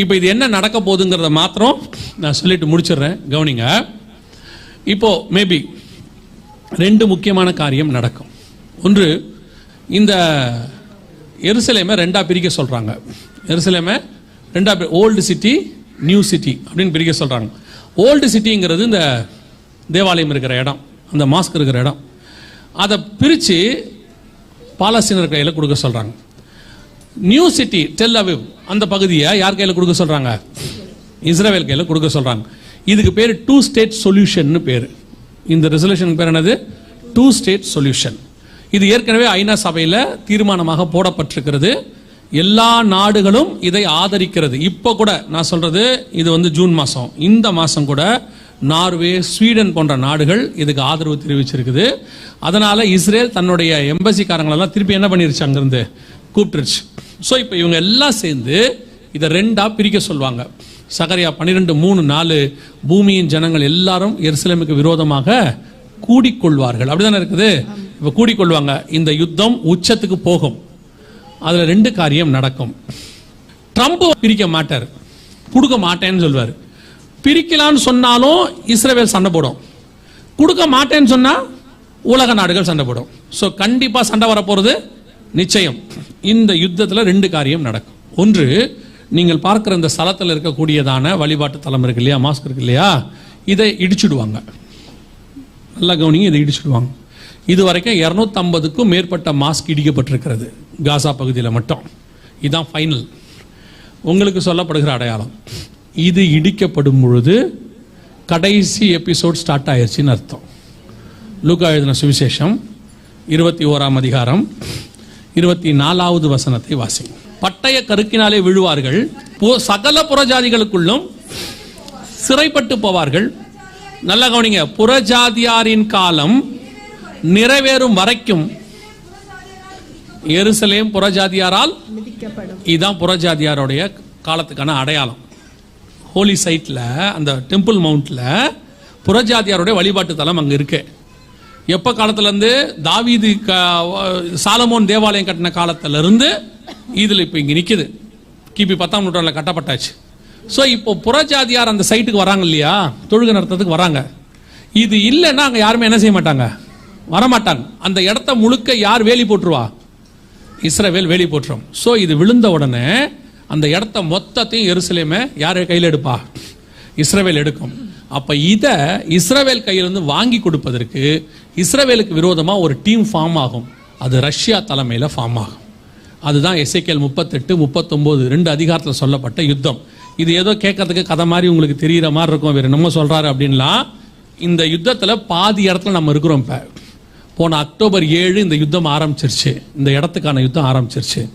இப்போ இது என்ன நடக்க போகுதுங்கிறத மாத்திரம் நான் சொல்லிட்டு முடிச்சிடுறேன். கவனிங்க. இப்போ மேபி ரெண்டு முக்கியமான காரியம் நடக்கும். ஒன்று இந்த எருசலேமை ரெண்டாக பிரிக்க சொல்கிறாங்க எருசலேமை ரெண்டா ஓல்டு சிட்டி நியூ சிட்டி அப்படின்னு பிரிக்க சொல்கிறாங்க ஓல்டு சிட்டிங்கிறது இந்த தேவாலயம் இருக்கிற இடம் அந்த மாஸ்க் இருக்கிற இடம். அதை பிரித்து பாலஸ்தீனர் கையில் கொடுக்க சொல்கிறாங்க நியூ சிட்டி டெல் அவிவ் அந்த பகுதியை யார் கையில் கொடுக்க சொல்கிறாங்க இஸ்ரேல் கையில் கொடுக்க சொல்கிறாங்க இதுக்கு பேர் டூ ஸ்டேட் சொல்யூஷன் பேர். இந்த ரெசல்யூஷனுக்கு பேர் என்னது? டூ ஸ்டேட் சொல்யூஷன் இது ஏற்கனவே ஐநா சபையில் தீர்மானமாக போடப்பட்டிருக்கிறது. எல்லா நாடுகளும் இதை ஆதரிக்கிறது. இப்போ கூட நான் சொல்கிறது இது வந்து ஜூன் மாதம் இந்த மாதம் கூட நார்வே ஸ்வீடன் போன்ற நாடுகள் இதுக்கு ஆதரவு தெரிவிச்சிருக்குது. அதனால் இஸ்ரேல் தன்னுடைய எம்பசிக்காரங்களெல்லாம் திருப்பி என்ன பண்ணிருச்சு அங்கேருந்து? கூப்பிட்டுருச்சு. ஸோ இப்போ இவங்க எல்லாம் சேர்ந்து இதை ரெண்டா பிரிக்க சொல்லுவாங்க. சகரியா பன்னிரெண்டு மூணு நாலு பூமியின் ஜனங்கள் எல்லாரும் எருசலேமுக்கு விரோதமாக கூடிக்கொள்வார்கள். அப்படிதானே இருக்குது? இப்போ கூடிக்கொள்வாங்க. இந்த யுத்தம் உச்சத்துக்கு போகும். அதுல ரெண்டு காரியம் நடக்கும். ட்ரம்ப் பிரிக்க மாட்டார். கொடுக்க மாட்டேன்னு சொல்வார் பிரிக்கலான்னு சொன்னாலும் இஸ்ரேவேல் சண்டை போடும். கொடுக்க மாட்டேன்னு சொன்னால் உலக நாடுகள் சண்டை போடும். ஸோ கண்டிப்பா சண்டை வரப்போறது நிச்சயம். இந்த யுத்தத்தில் ரெண்டு காரியம் நடக்கும். ஒன்று நீங்கள் பார்க்கிற இந்த ஸ்தலத்தில் இருக்கக்கூடியதான வழிபாட்டு தலம் இருக்கு இல்லையா? மாஸ்க் இருக்கு இல்லையா? இதை இடிச்சுடுவாங்க. நல்லா கவனிங்க இதை இடிச்சுடுவாங்க. இது வரைக்கும் இரநூத்தம்பதுக்கும் மேற்பட்ட மாஸ்க் இடிக்கப்பட்டிருக்கிறது காசா பகுதியில் மட்டும். இதுதான் ஃபைனல் உங்களுக்கு சொல்லப்படுகிற அடையாளம். இது இடிக்கப்படும் பொழுது கடைசி எபிசோட் ஸ்டார்ட் ஆயிடுச்சின்னு அர்த்தம். லூக்கா எழுதின சுவிசேஷம் இருபத்தி ஓராம் அதிகாரம் இருபத்தி நாலாவது வசனத்தை வாசி பட்டய கருக்கினாலே விழுவார்கள் சகல புறஜாதிகளுக்குள்ளும் சிறைப்பட்டு போவார்கள். நல்ல கவனிங்க புறஜாதியாரின் காலம் நிறைவேறும் வரைக்கும் எருசலேம் புறஜாதியாரால் இதுதான் புறஜாதியாருடைய காலத்துக்கான அடையாளம். ஹோலி சைட்ல அந்த டெம்பிள் மவுண்ட்ல புறஜாதியாருடைய வழிபாட்டு தலம் அங்க இருக்கு. எப்ப காலத்துலேருந்து தாவீது க- சாலமோன் தேவாலயம் கட்டின காலத்துல இதில் இப்போ இங்கே நிற்கிது கிபி பத்தாம் நூற்றாண்டில் கட்டப்பட்டாச்சு. ஸோ இப்போ புறஜாதியார் அந்த சைட்டுக்கு வராங்க இல்லையா? தொழுகை நடத்துறதுக்கு வராங்க. இது இல்லைன்னா அங்கே யாருமே என்ன செய்ய மாட்டாங்க? வரமாட்டாங்க. அந்த இடத்த முழுக்க யார் வேலி போட்டுருவா? இஸ்ரவேல் வேலி போட்டுரும். ஸோ இது விழுந்த உடனே அந்த இடத்த மொத்தத்தையும் எருசலேமே யார் கையில் எடுப்பா? இஸ்ரவேல் எடுக்கும். அப்போ இதை இஸ்ரவேல் கையிலிருந்து வாங்கி கொடுப்பதற்கு இஸ்ரவேலுக்கு விரோதமாக ஒரு டீம் ஃபார்ம் ஆகும். அது ரஷ்யா தலைமையில் ஃபார்ம் ஆகும். அதுதான் எஸ்ஐகேல் முப்பத்தெட்டு முப்பத்தொம்போது ரெண்டு அதிகாரத்தில் சொல்லப்பட்ட யுத்தம். இது ஏதோ கேட்கறதுக்கு கதை மாதிரி உங்களுக்கு தெரிகிற மாதிரி இருக்கும். வேற நம்ம சொல்கிறாரு அப்படின்லாம். இந்த யுத்தத்தில் பாதி இடத்துல நம்ம இருக்கிறோம் இப்போ. போன அக்டோபர் ஏழு இந்த யுத்தம் ஆரம்பிச்சிருச்சு. இந்த இடத்துக்கான யுத்தம் ஆரம்பிச்சிருச்சு.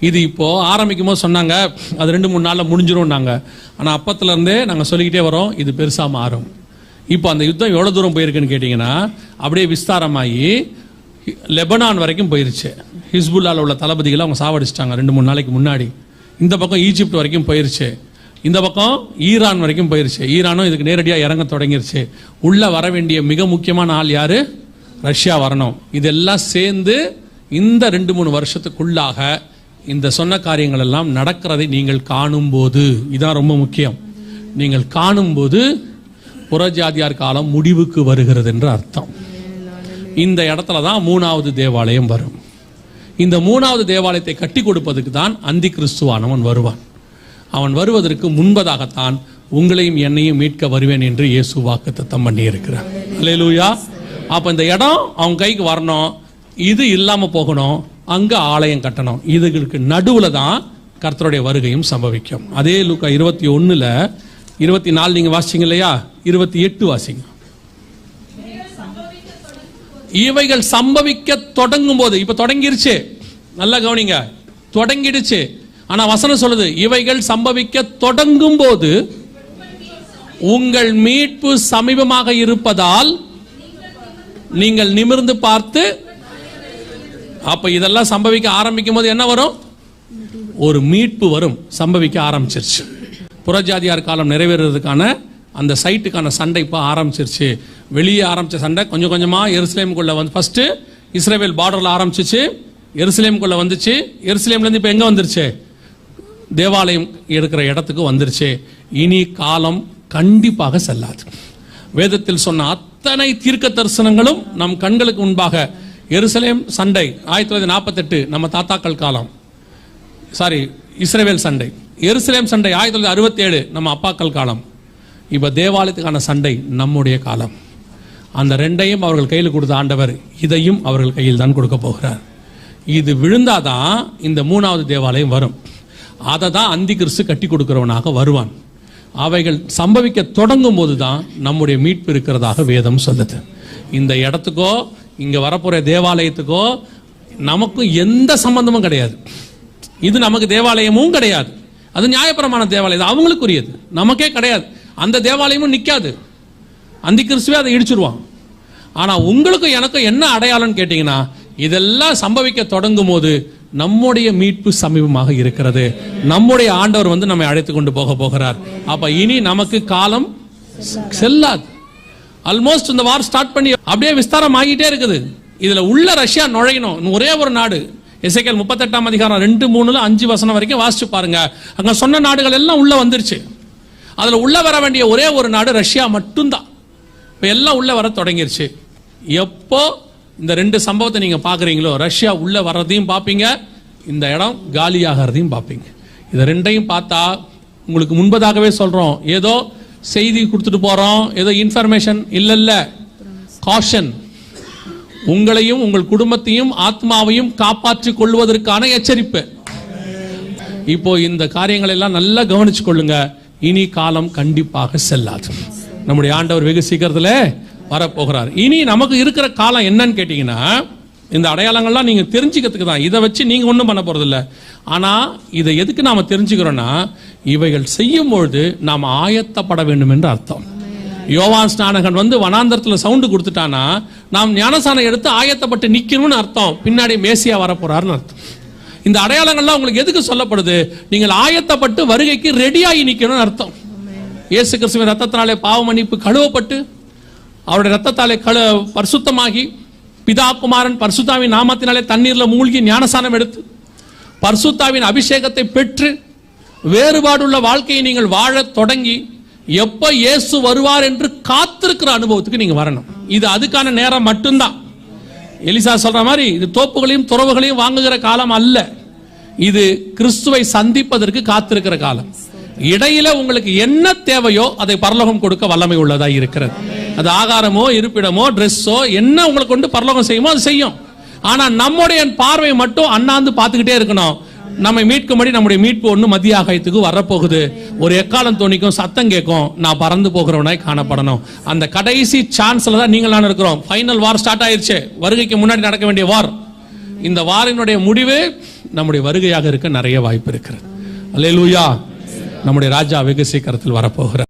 இது இப்போது ஆரம்பிக்கும் போது சொன்னாங்க அது ரெண்டு மூணு நாளில் முடிஞ்சிரும்னாங்க. நாங்கள் ஆனால் அப்பத்துலேருந்தே நாங்கள் சொல்லிக்கிட்டே வரோம் இது பெருசாக மாறும். இப்போ அந்த யுத்தம் எவ்வளோ தூரம் போயிருக்குன்னு கேட்டிங்கன்னா அப்படியே விஸ்தாரமாகி லெபனான் வரைக்கும் போயிருச்சு. ஹிஸ்புல்லாவில் உள்ள தளபதிகளை அவங்க சாவடிச்சிட்டாங்க ரெண்டு மூணு நாளைக்கு முன்னாடி. இந்த பக்கம் ஈஜிப்ட் வரைக்கும் போயிருச்சு. இந்த பக்கம் ஈரான் வரைக்கும் போயிருச்சு. ஈரானும் இதுக்கு நேரடியாக இறங்க தொடங்கிருச்சு. உள்ளே வர வேண்டிய மிக முக்கியமான ஆள் யார்? ரஷ்யா வரணும். இதெல்லாம் சேர்ந்து இந்த ரெண்டு மூணு வருஷத்துக்குள்ளாக இந்த சொன்ன காரியங்கள் எல்லாம் நடக்கிறதை நீங்கள் காணும்போது இதான் ரொம்ப முக்கியம். நீங்கள் காணும்போது புறஜாதியார் காலம் முடிவுக்கு வருகிறது என்று அர்த்தம். இந்த இடத்துல தான் மூணாவது தேவாலயம் வரும். இந்த மூணாவது தேவாலயத்தை கட்டி கொடுப்பதற்கு தான் அந்தி கிறிஸ்துவானவன் வருவான். அவன் வருவதற்கு முன்பதாகத்தான் உங்களையும் என்னையும் மீட்க வருவேன் என்று இயேசு வாக்குத்தத்தம் பண்ணி இருக்கிறார் அல்லேலூயா அப்போ இந்த இடம் அவன் கைக்கு வரணும். இது இல்லாமல் போகணும். அங்கே ஆலயம் கட்டணும். இதுகளுக்கு நடுவில் தான் கர்த்தருடைய வருகையும் சம்பவிக்கும். அதே லூக்கா இருபத்தி ஒன்றில் இருபத்தி நாலு நீங்க வாசிங்க இல்லையா? இருபத்தி எட்டு வாசிங்க. இவைகள் சம்பவிக்க தொடங்கும் போது இப்ப தொடங்கிருச்சு. நல்லா கவனிங்க. தொடங்கிடுச்சு. ஆனா வசனம் சொல்லுது இவைகள் சம்பவிக்க தொடங்கும் போது உங்கள் மீட்பு சமீபமாக இருப்பதால் நீங்கள் நிமிர்ந்து பார்த்து அப்ப இதெல்லாம் சம்பவிக்க ஆரம்பிக்கும் போது என்ன வரும்? ஒரு மீட்பு வரும் சம்பவிக்க ஆரம்பிச்சிருச்சு. புறஜாதியார் காலம் நிறைவேறதுக்கான அந்த சைட்டுக்கான சண்டை இப்போ ஆரம்பிச்சிருச்சு. வெளியே ஆரம்பித்த சண்டை கொஞ்சம் கொஞ்சமாக எருசலேமுக்குள்ளே வந்து ஃபஸ்ட்டு இஸ்ரேவேல் பார்டரில் ஆரம்பிச்சிச்சு. எருசலேமுக்குள்ளே வந்துச்சு. எருசலேம்லேருந்து இப்போ எங்கே வந்துருச்சு? தேவாலயம் இருக்கிற இடத்துக்கு வந்துருச்சு. இனி காலம் கண்டிப்பாக செல்லாது. வேதத்தில் சொன்ன அத்தனை தீர்க்க தரிசனங்களும் நம் கண்களுக்கு முன்பாக எருசலேம் சண்டை ஆயிரத்தி தொள்ளாயிரத்தி நாற்பத்தெட்டு நம்ம தாத்தாக்கள் காலம். சாரி இஸ்ரேவேல் சண்டை. எருசலேம் சண்டை ஆயிரத்தி தொள்ளாயிரத்தி அறுபத்தி ஏழு நம்ம அப்பாக்கள் காலம். இப்போ தேவாலயத்துக்கான சண்டை நம்முடைய காலம். அந்த ரெண்டையும் அவர்கள் கையில் கொடுத்த ஆண்டவர் இதையும் அவர்கள் கையில் தான் கொடுக்க போகிறார். இது விழுந்தாதான் இந்த மூணாவது தேவாலயம் வரும். அதை தான் அந்தி கிறிஸ்து கட்டி கொடுக்கிறவனாக வருவான். அவைகள் சம்பவிக்க தொடங்கும் போது தான் நம்முடைய மீட்பு இருக்கிறதாக வேதம் சொல்லுது. இந்த இடத்துக்கோ இங்கே வரப்போகிற தேவாலயத்துக்கோ நமக்கும் எந்த சம்பந்தமும் கிடையாது. இது நமக்கு தேவாலயமும் கிடையாது. அது நியாயப்பிரமாண தேவாலயம். இது அவங்களுக்குரியது. நமக்கே கிடையாது. அந்த தேவாலயமும் நிக்காது. அந்த கிறிஸ்துவே அதை இடிச்சிருவான். ஆனா உங்களுக்கும் எனக்கும் என்ன அடையாளம்னு கேட்டீங்கன்னா இதெல்லாம் சம்பவிக்க தொடங்கும் போது நம்முடைய மீட்பு சமீபமாக இருக்கிறது. நம்முடைய ஆண்டவர் வந்து நம்மை அழைத்து கொண்டு போக போகிறார். அப்ப இனி நமக்கு காலம் செல்லாது. ஆல்மோஸ்ட் இந்த வார் ஸ்டார்ட் பண்ணி அப்படியே விஸ்தாரம் ஆகிட்டே இருக்குது. இதுல உள்ள ரஷ்யா நுழையணும். ஒரே ஒரு நாடு. இசைக்கல் முப்பத்தெட்டாம் அதிகாரம் ரெண்டு மூணுல அஞ்சு வசனம் வரைக்கும் வாசிச்சு பாருங்க. அங்க சொன்ன நாடுகள் எல்லாம் உள்ள வந்துருச்சு. அதுல உள்ள வர வேண்டிய ஒரே ஒரு நாடு ரஷ்யா மட்டும்தான். இப்ப எல்லாம் உள்ள வர தொடங்கிருச்சு. எப்போ இந்த ரெண்டு சம்பவத்தை நீங்க பாக்குறீங்களோ ரஷ்யா உள்ள வர்றதையும் பார்ப்பீங்க இந்த இடம் காலியாகிறதையும் பார்ப்பீங்க இதை ரெண்டையும் பார்த்தா உங்களுக்கு முன்பதாகவே சொல்றோம். ஏதோ செய்தி கொடுத்துட்டு போறோம் ஏதோ இன்ஃபர்மேஷன் இல்லை இல்லை காஷன் உங்களையும் உங்கள் குடும்பத்தையும் ஆத்மாவையும் காப்பாற்றிக் கொள்வதற்கான எச்சரிப்பு. இப்போ இந்த காரியங்களை எல்லாம் நல்லா கவனிச்சு கொள்ளுங்க இனி காலம் கண்டிப்பாக செல்லாது. நம்முடைய ஆண்டவர் வெகு சீக்கிரத்தில் வரப்போகிறார். இனி நமக்கு இருக்கிற காலம் என்னன்னு கேட்டீங்கன்னா இந்த அடையாளங்கள்லாம் நீங்கள் தெரிஞ்சுக்கிறதுக்கு தான். இதை வச்சு நீங்கள் ஒன்றும் பண்ண இல்லை ஆனால் இதை எதுக்கு நாம் தெரிஞ்சுக்கிறோன்னா இவைகள் செய்யும் பொழுது நாம் ஆயத்தப்பட வேண்டும் என்று அர்த்தம். யோவான் ஸ்நானகன் வந்து வனாந்தரத்தில் சவுண்டு கொடுத்துட்டானா நாம் ஞானசானம் எடுத்து ஆயத்தப்பட்டு நிற்கணும்னு அர்த்தம். பின்னாடி மேசியா வரப்போறாருன்னு அர்த்தம். இந்த அடையாளங்கள்லாம் உங்களுக்கு எதுக்கு சொல்லப்படுது? நீங்கள் ஆயத்தப்பட்டு வருகைக்கு ரெடியாகி நிற்கணும்னு அர்த்தம். இயேசு கிறிஸ்துவின் ரத்தத்தினாலே பாவ மன்னிப்பு கழுவப்பட்டு அவருடைய ரத்தத்தாலே கழு பரிசுத்தமாகி பிதா குமாரன் பரிசுத்தாவின் நாமத்தினாலே தண்ணீரில் மூழ்கி ஞானசானம் எடுத்து பரிசுத்தாவின் அபிஷேகத்தை பெற்று வேறுபாடுள்ள வாழ்க்கையை நீங்கள் வாழத் தொடங்கி எப்ப இயேசு வருவார் என்று காத்திருக்கிற அனுபவத்துக்கு நீங்க வரணும். இது அதுக்கான நேரம் மட்டும்தான். எலிசா சொல்ற மாதிரி இது தோப்புகளையும் துறவுகளையும் வாங்குகிற காலம் அல்ல. இது கிறிஸ்துவை சந்திப்பதற்கு காத்திருக்கிற காலம். இடையில உங்களுக்கு என்ன தேவையோ அதை பரலோகம் கொடுக்க வல்லமை உள்ளதா இருக்கிறது. அது ஆகாரமோ இருப்பிடமோ ட்ரெஸ்ஸோ என்ன உங்களுக்கு கொண்டு பரலோகம் செய்யுமோ அது செய்யும். ஆனா நம்முடைய பார்வை மட்டும் அண்ணாந்து பார்த்துக்கிட்டே இருக்கணும். நம்மை மீட்கும்படி நம்முடைய மீட்பு ஒன்று மத்திய ஆகாயத்துக்கு வரப்போகுது. ஒரு எக்காலம் தோணிக்கும் சத்தம் கேட்கும். நான் பறந்து போகிறவனாய் காணப்படணும். அந்த கடைசி சான்ஸில் தான் நீங்கள் நான் இருக்கிறோம். ஃபைனல் வார் ஸ்டார்ட் ஆயிடுச்சு வருகைக்கு முன்னாடி நடக்க வேண்டிய வார் இந்த வாரினுடைய முடிவு நம்முடைய வருகையாக இருக்க நிறைய வாய்ப்பு இருக்கிறது. அல்லேலூயா நம்முடைய ராஜா வெகு சீக்கிரத்தில் வரப்போகிறார்.